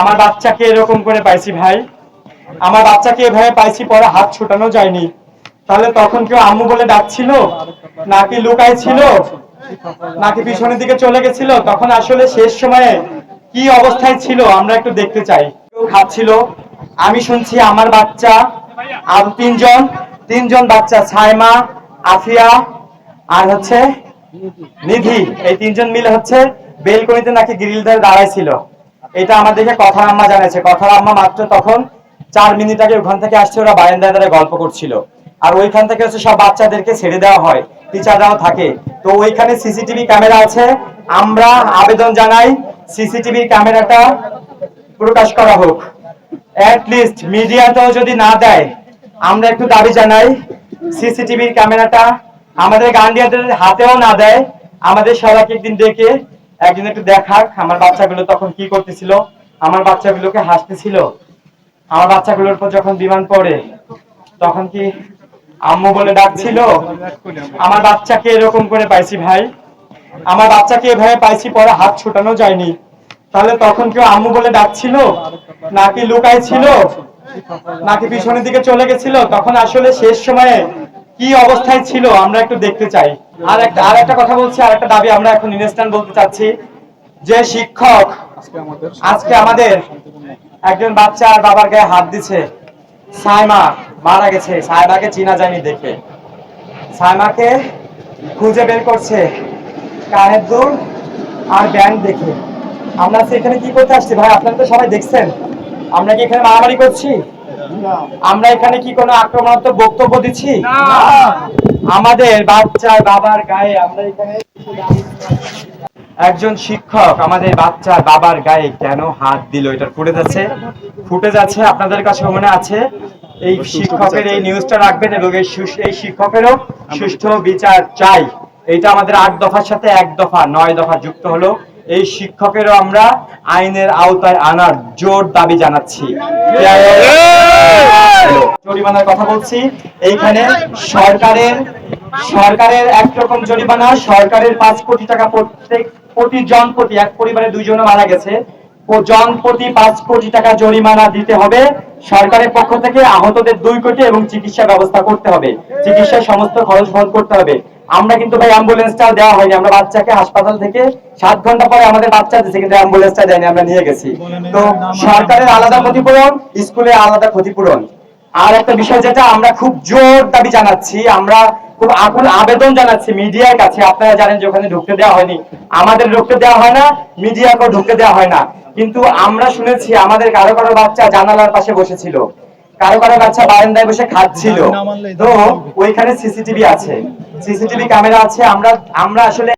আমার বাচ্চাকে এরকম করে পাইছি ভাই। আমার বাচ্চাকে এভাবে পাইছি, পরে হাত ছুটানো যায়নি। তাহলে তখন কেউ আম্মু বলে ডাকছিল? নাকি লুকাই ছিল? নাকি পিছনের দিকে চলে গেছিল? তখন আসলে শেষ সময়ে কি অবস্থায় ছিল আমরা একটু দেখতে চাই। কেউ খাচ্ছিল। আমি শুনছি আমার বাচ্চা, আর তিনজন তিনজন বাচ্চা ছাইমা আফিয়া, আর হচ্ছে নিধি। এই তিনজন মিলে হচ্ছে বেলকনিতে নাকি গ্রিল ধরে দাঁড়াইছিল এটা আমাদেরকে কথার আম্মা জানাইছে কথার আম্মা মাত্র তখন চার মিনিট আগে ওখান থেকে আসছে, ওরা বারান্দায় দাঁড়িয়ে গল্প করছিল। আর ওইখান থেকে হচ্ছে সব বাচ্চাদেরকে ছেড়ে দেওয়া হয়, টিচাররাও থাকে। তো ওইখানে সিসিটিভি ক্যামেরা আছে। আমরা আবেদন জানাই সিসিটিভি ক্যামেরাটা প্রকাশ করা হোক। অ্যাট লিস্ট মিডিয়াতেও যদি না দেয়, আমরা একটু দাবি জানাই, সিসিটিভির ক্যামেরাটা আমাদের গান্ডিয়াদের হাতেও না দেয়, আমাদের সবাইকে একদিন ডেকে একদিন একটু দেখাক, আমার বাচ্চাগুলো তখন কি করতেছিল? আমার বাচ্চাগুলোকে হাসতেছিল। আমার বাচ্চাগুলোর উপর যখন বিমান পড়ে, তখন কি আম্মু বলে ডাকছিল, আমার বাচ্চাকে এরকম করে পাইছি ভাই। আমার বাচ্চাকে এভাবে পাইছি, পরে হাত ছোটানো যায়নি। তাহলে তখন কেউ আম্মু বলে ডাকছিল? নাকি লুকাই ছিল নাকি পিছনের দিকে চলে গেছিল? তখন আসলে শেষ সময়ে কি অবস্থায় ছিল আমরা একটু দেখতে চাই। আর একটা আর একটা কথা বলছি, আর একটা দাবি আমরা এখন ইনস্ট্যান্ট বলতে চাচ্ছি। যে শিক্ষক আজকে আমাদের একজন বাচ্চা আর বাবার গায়ে হাত দিছে, সাইমা মারা গেছে। সাইমাকে চিনা যায়নি দেখে। সাইমাকে খুঁজে বের করছে কানের দুল আর ব্যান্ড দেখে। আমরা এখানে কি করতে আসছি? ভাই, আপনারা তো সবাই দেখছেন। আমরা কি এখানে মারামারি করছি? আমরা এখানে কি কোনো আক্রমণাত্মক বক্তব্য দিচ্ছি? আমাদের বাচ্চার বাবার গায়ে আমরা এখানে একজন শিক্ষক আমাদের বাচ্চার বাবার গায়ে কেন হাত দিল? এটা ফুটে যাচ্ছে। ফুটে যাচ্ছে আপনাদের কাছে মনে আছে? এই শিক্ষকের এই নিউজটা রাখবেন এবং এই শিক্ষকেরও সুষ্ঠু বিচার চাই। এইটা আমাদের আট দফার সাথে এক দফা নয় দফা যুক্ত হলো। এই শিক্ষকেরও আমরা আইনের আওতায় আনার জোর দাবি জানাচ্ছি। জরিমানার কথা বলছি। এইখানে সরকারের সরকারের একরকম জরিমানা, সরকারের পাঁচ কোটি টাকা প্রত্যেক প্রতি জন প্রতি এক পরিবারে দুইজন মারা গেছে। জন প্রতি পাঁচ কোটি টাকা জরিমানা দিতে হবে। সরকারের পক্ষ থেকে আহতদের দুই কোটি এবং চিকিৎসা ব্যবস্থা করতে হবে। চিকিৎসার সমস্ত খরচ বহন করতে হবে। আমরা কিন্তু ভাই অ্যাম্বুলেন্সটাও দেওয়া হয়নি। আমরা বাচ্চাকে হাসপাতাল থেকে সাত ঘণ্টা পরে আমাদের বাচ্চা দিচ্ছে কিন্তু অ্যাম্বুলেন্সটা দেয়নি, আমরা নিয়ে গেছি। তো সরকারের আলাদা ক্ষতিপূরণ, স্কুলে আলাদা ক্ষতিপূরণ। আর একটা বিষয় যেটা আমরা খুব জোর দাবি জানাচ্ছি, আমরা খুব আকুল আবেদন জানাচ্ছি মিডিয়ার কাছে, আপনারা জানেন যে ওখানে ঢুকতে দেওয়া হয়নি। আমাদের ঢুকতে দেওয়া হয় না, মিডিয়াকেও ঢুকতে দেওয়া হয় না। কিন্তু আমরা শুনেছি আমাদের কারও কারও বাচ্চা জানালার পাশে বসেছিল। কারও কারও বাচ্চা বারান্দায় বসে খাচ্ছিল। তো ওইখানে সিসিটিভি আছে। সিসিটিভি ক্যামেরা আছে আমরা আমরা আসলে